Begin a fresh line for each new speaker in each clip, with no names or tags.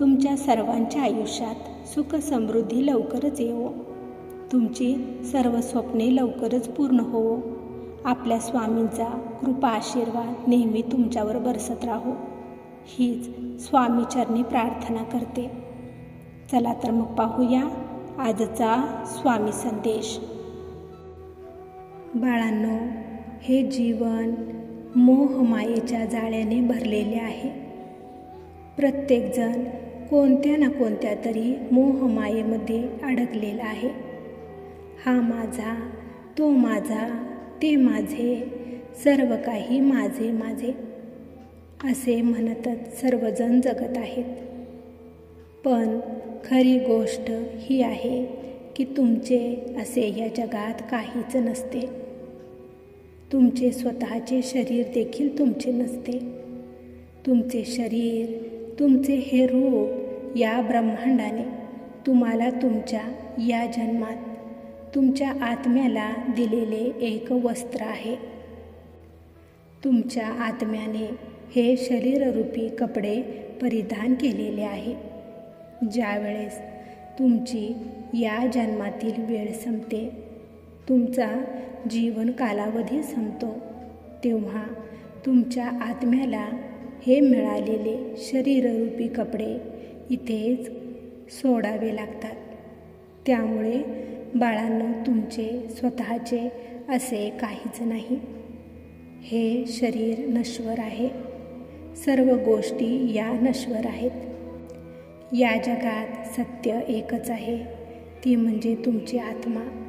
तुमच्या सर्वांच्या आयुष्यात सुख समृद्धी लवकरच येवो. तुमची सर्व स्वप्ने लवकरच पूर्ण होवो. आपल्या स्वामींचा कृपा आशीर्वाद नेहमी तुमच्यावर बरसत राहो. हीच स्वामीचरणी प्रार्थना करते. चला तर मग पाहूया आजचा स्वामी संदेश. बाळांनो हे जीवन मोहमायेच्या जाळ्याने भरलेले आहे. प्रत्येकजण कोणत्या ना कोणत्या तरी मोहमायेमध्ये अडकलेला आहे. हा माझा तो माझा ते माझे सर्व काही माझे माझे असे म्हणतच सर्वजण जगत आहेत. पण खरी गोष्ट ही आहे की तुमचे असे या जगात काहीच नसते. तुमचे स्वतःचे शरीर देखील तुमचे नसते. तुमचे शरीर तुमचे हे रूप या ब्रह्मांडाने तुम्हाला तुमच्या या जन्मात तुमच्या आत्म्याला दिलेले एक वस्त्र आहे. तुमच्या आत्म्याने हे शरीररूपी कपडे परिधान केलेले आहे. ज्यावेळेस तुमची या जन्मातील वेळ संपते तुमचा जीवन कालावधी संपतो तेव्हा तुमच्या आत्म्याला हे मिळालेले शरीररूपी कपडे इथेच सोडावे लागतात. त्यामुळे बाळांना तुमचे स्वतःचे असे काहीच नाही. हे शरीर नश्वर आहे. सर्व गोष्टी या नश्वर आहेत. या जगात सत्य एकच आहे. ती म्हणजे तुमची आत्मा.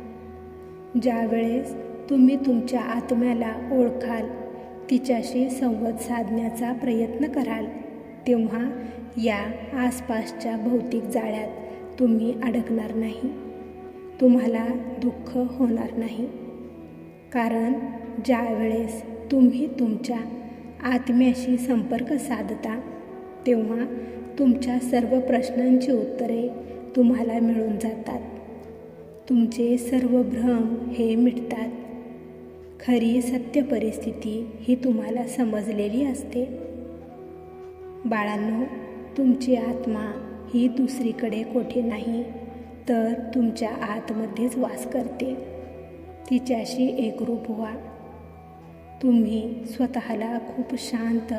ज्यावेळेस तुम्ही तुमच्या आत्म्याला ओळखाल तिच्याशी संवाद साधण्याचा प्रयत्न कराल. तेव्हा या आसपासच्या भौतिक जाळ्यात तुम्ही अडकणार नाही. तुम्हाला दुःख होणार नाही. कारण ज्यावेळेस तुम्ही तुमच्या आत्म्याशी संपर्क साधता तेव्हा तुमच्या सर्व प्रश्नांची उत्तरे तुम्हाला मिळून जातात. तुमचे सर्व भ्रम हे मिटतात. खरी सत्य परिस्थिती ही तुम्हाला समजलेली असते. बाळांनो तुमची आत्मा ही दुसरीकडे कोठे नाही तर तुमच्या आतमध्येच वास करते. तिच्याशी एकरूप व्हा. तुम्ही स्वतःला खूप शांत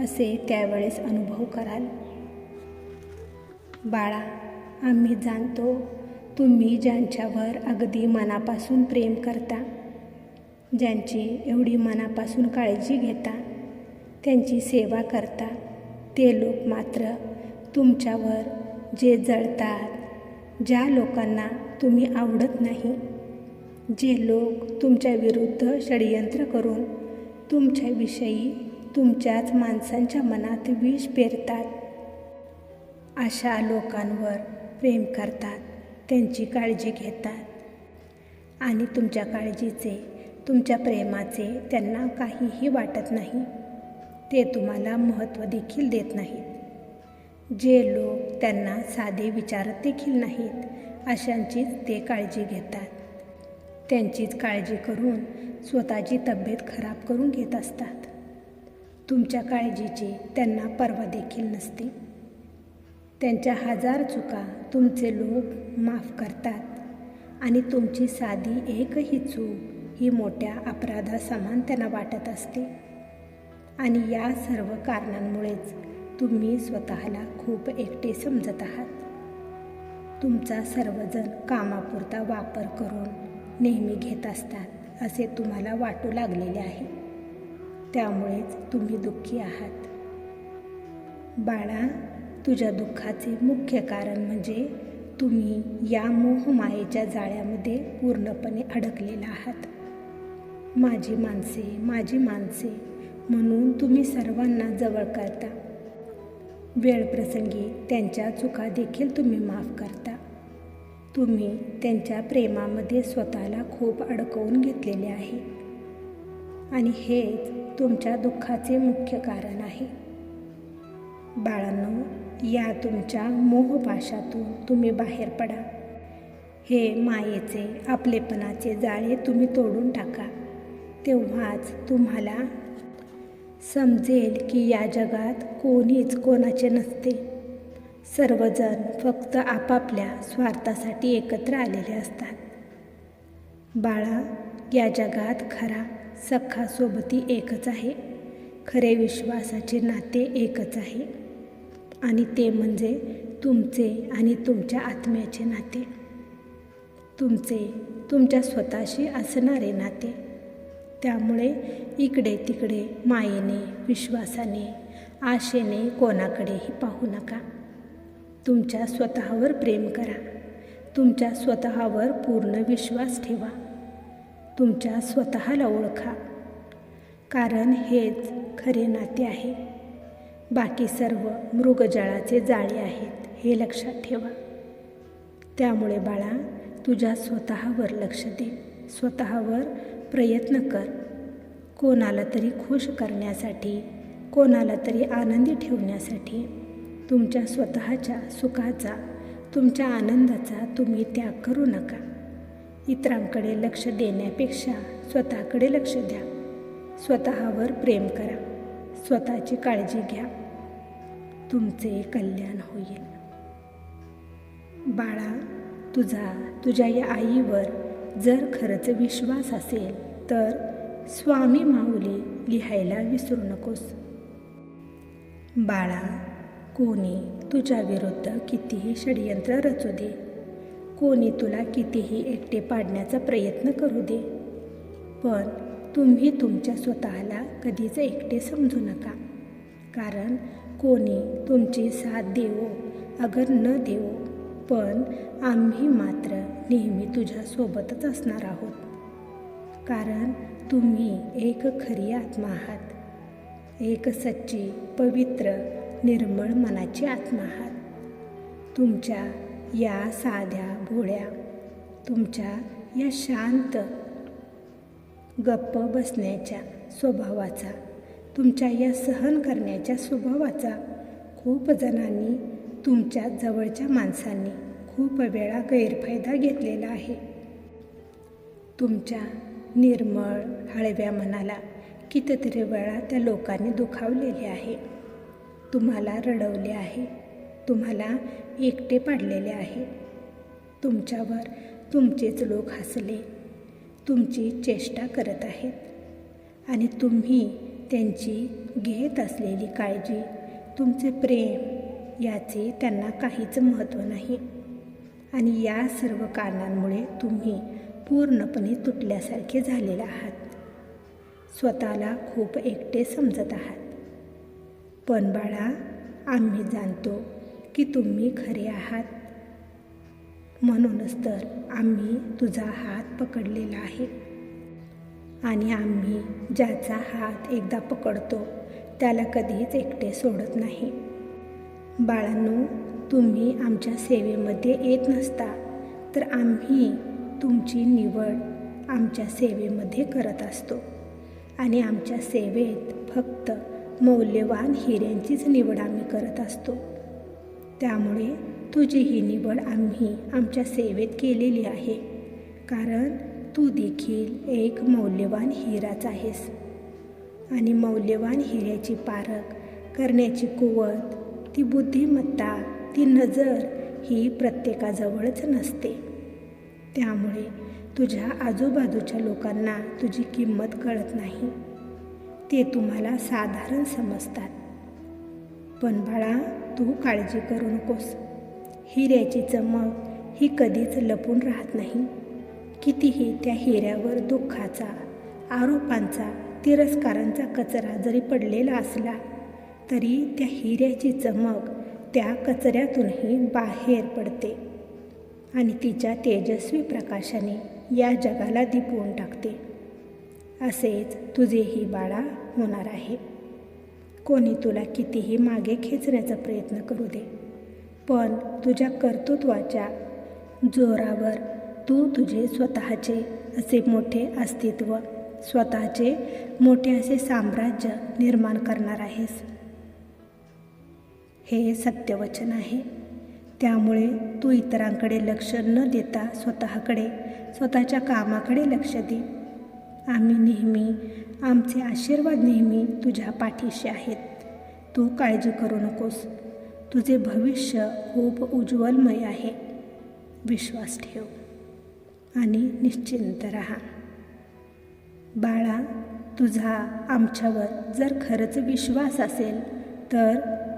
असे त्यावेळेस अनुभव कराल. बाळा आम्ही जाणतो तुम्ही ज्यांच्यावर अगदी मनापासून प्रेम करता ज्यांची एवढी मनापासून काळजी घेता त्यांची सेवा करता ते लोक मात्र तुमच्यावर जे जळतात ज्या लोकांना तुम्ही आवडत नाही जे लोक तुमच्या विरुद्ध षडयंत्र करून तुमच्याविषयी तुमच्याच माणसांच्या मनात विष पेरतात अशा लोकांवर प्रेम करतात त्यांची काळजी घेतात आणि तुमच्या काळजीचे तुमच्या प्रेमाचे त्यांना काहीही वाटत नाही. ते तुम्हाला महत्त्व देखील देत नाहीत. जे लोक त्यांना साधे विचारत देखील नाहीत अशांचीच ते काळजी घेतात. त्यांचीच काळजी करून स्वतःची तब्येत खराब करून घेत असतात. तुमच्या काळजीची त्यांना पर्वा देखील नसते. त्यांच्या हजार चुका तुमचे लोक माफ करतात आणि तुमची साधी एकही चूक ही मोठ्या अपराधासमान त्यांना वाटत असते. आणि या सर्व कारणांमुळेच तुम्ही स्वतःला खूप एकटे समजत आहात. तुमचा सर्वजण कामापुरता वापर करून नेहमी घेत असतात असे तुम्हाला वाटू लागलेले आहे. त्यामुळेच तुम्ही दुःखी आहात. बाळा तुझ्या दुःखाचे मुख्य कारण म्हणजे तुम्ही या मोहमायेच्या जाळ्यामध्ये पूर्णपणे अडकलेला आहात. माझी माणसे माझी माणसे म्हणून तुम्ही सर्वांना जवळ करता. वेळप्रसंगी त्यांच्या चुका देखील तुम्ही माफ करता. तुम्ही त्यांच्या प्रेमामध्ये स्वतःला खूप अडकवून घेतलेले आहे. आणि हेच तुमच्या दुःखाचे मुख्य कारण आहे. बाळांनो या तुमच्या मोहपाशातून तुम्ही बाहेर पडा. हे मायेचे आपलेपणाचे जाळे तुम्ही तोडून टाका. तेव्हाच तुम्हाला समजेल की या जगात कोणीच कोणाचे नसते. सर्वजण फक्त आपापल्या स्वार्थासाठी एकत्र आलेले असतात. बाळा या जगात खरा सखा सोबती एकच आहे. खरे विश्वासाचे नाते एकच आहे. आणि ते म्हणजे तुमचे आणि तुमच्या आत्म्याचे नाते. तुमचे तुमच्या स्वतःशी असणारे नाते. त्यामुळे इकडे तिकडे मायेने विश्वासाने आशेने कोणाकडेही पाहू नका. तुमच्या स्वतःवर प्रेम करा. तुमच्या स्वतःवर पूर्ण विश्वास ठेवा. तुमच्या स्वतःला ओळखा. कारण हेच खरे नाते आहे. बाकी सर्व मृगजळाचे जाळे आहेत हे लक्षात ठेवा. त्यामुळे बाळा तुझ्या स्वतःवर लक्ष दे. स्वतःवर प्रयत्न कर. कोणाला तरी खुश करण्यासाठी कोणाला तरी आनंदी ठेवण्यासाठी तुमच्या स्वतःच्या सुखाचा तुमच्या आनंदाचा तुम्ही त्याग करू नका. इतरांकडे लक्ष देण्यापेक्षा स्वतःकडे लक्ष द्या. स्वतःवर प्रेम करा. स्वतःची काळजी घ्या. तुमचे कल्याण होईल. बाळा तुझा तुझ्या या आईवर जर खरंच विश्वास असेल तर स्वामी माऊली लिहायला विसरू नकोस. बाळा कोणी तुझ्या विरुद्ध कितीही षडयंत्र रचू दे. कोणी तुला कितीही एकटे पाडण्याचा प्रयत्न करू दे. पण तुम्ही तुमच्या स्वतःला कधीच एकटे समजू नका. कारण कोणी तुमची साथ देवो अगर न देवो पण आम्ही मात्र नेहमी तुझ्यासोबतच असणार आहोत. कारण तुम्ही एक खरी आत्मा आहात. एक सच्ची पवित्र निर्मळ मनाची आत्मा आहात. तुमच्या या साध्या भोळ्या तुमच्या या शांत गप्प बसण्याच्या स्वभावाचा तुमच्या या सहन करण्याच्या स्वभावाचा खूप जणांनी तुमच्या जवळच्या माणसांनी खूप वेळा गैरफायदा घेतलेला आहे. तुमच्या निर्मळ हळव्या मनाला कितीतरी वेळा त्या लोकांनी दुखावलेले आहे. तुम्हाला रडवले आहे. तुम्हाला एकटे पाडलेले आहे. तुमच्यावर तुमचेच लोक हसले. तुमची चेष्टा करत आहेत. आणि तुम्ही त्यांची घेत असलेली काळजी तुमचे प्रेम याचे त्यांना काहीच महत्त्व नाही. आणि या सर्व कारणांमुळे तुम्ही पूर्णपणे तुटल्यासारखे झालेले आहात. स्वतःला खूप एकटे समजत आहात. पण बाळा आम्ही जाणतो की तुम्ही खरे आहात. म्हणूनच तर आम्ही तुझा हात पकडलेला आहे. आणि आम्ही ज्याचा हात एकदा पकडतो त्याला कधीच एकटे सोडत नाही. बाळांनो तुम्ही आमच्या सेवेमध्ये येत नसता तर आम्ही तुमची निवड आमच्या सेवेमध्ये करत असतो. आणि आमच्या सेवेत फक्त मौल्यवान हिऱ्यांचीच निवड आम्ही करत असतो. त्यामुळे तुझी ही निवड आम्ही आमच्या सेवेत केलेली आहे. कारण तू देखील एक मौल्यवान हिराच आहेस. आणि मौल्यवान हिऱ्याची पारख करण्याची कुवत ती बुद्धिमत्ता ती नजर ही प्रत्येकाजवळच नसते. त्यामुळे तुझ्या आजूबाजूच्या लोकांना तुझी किंमत कळत नाही. ते तुम्हाला साधारण समजतात. पण बाळा तू काळजी करू नकोस. हिऱ्याची चमक ही कधीच लपून राहत नाही. कितीही त्या हिऱ्यावर दुःखाचा आरोपांचा तिरस्कारांचा कचरा जरी पडलेला असला तरी त्या हिऱ्याची चमक त्या कचऱ्यातूनही बाहेर पडते. आणि तिच्या तेजस्वी प्रकाशाने या जगाला दिपवून टाकते. असेच तुझेही बाळा होणार आहे. कोणी तुला कितीही मागे खेचण्याचा प्रयत्न करू दे पण तुझ्या कर्तृत्वाच्या जोरावर तू तुझे स्वतःचे असे मोठे अस्तित्व स्वतःचे मोठे असे साम्राज्य निर्माण करणार आहेस. हे सत्यवचन आहे. त्यामुळे तू इतरांकडे लक्ष न देता स्वतःकडे स्वतःच्या कामाकडे लक्ष दे. आम्ही नेहमी आमचे आशीर्वाद नेहमी तुझ्या पाठीशी आहेत. तू काळजी करू नकोस. तुझे भविष्य खूप उज्ज्वलमय आहे. विश्वास ठेव आणि निश्चिंत राहा. बाळा तुझा आमच्यावर जर खरंच विश्वास असेल तर